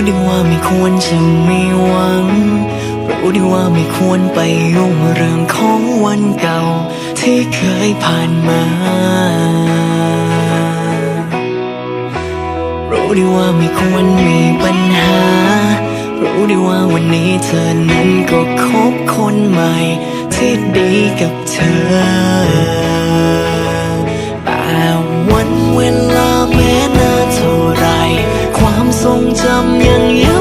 ู้ดีว่าไม่ควรจะมีหวัง รู้ดีว่าไม่ควรไปยุ่งเรื่องของวันเก่า ที่เคยผ่านมา รู้ดีว่าไม่ควรมีปัญหา รู้ดีว่าวันนี้เธอนั้นก็คบคนใหม่ ที่ดีกับเธอ những yêu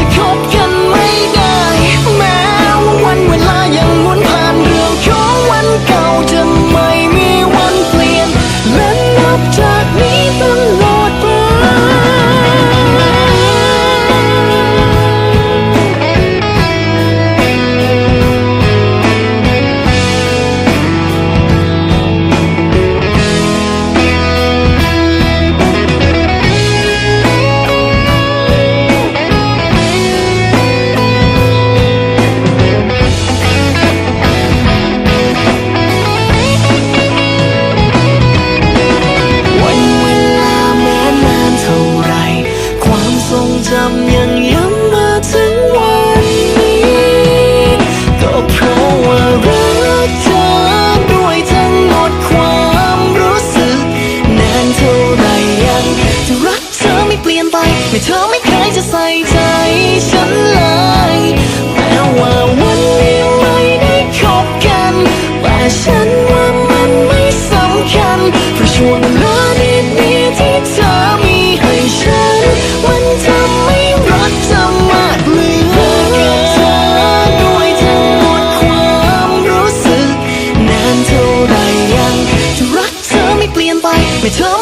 you come. ไม่เธอไม่เคยจะใส่ใจฉันเลยแม้ว่าวันนี้ไม่ได้คบกัน แต่ฉันว่ามันไม่สำคัญเพราะช่วงเวลาดีๆที่เธอมีให้ฉัน มันทำให้รักเธอมากเหลือเกินเธอด้วยทั้งหมดความรู้สึก นานเท่าไรยังจะรักเธอไม่เปลี่ยนไปไม่เธอ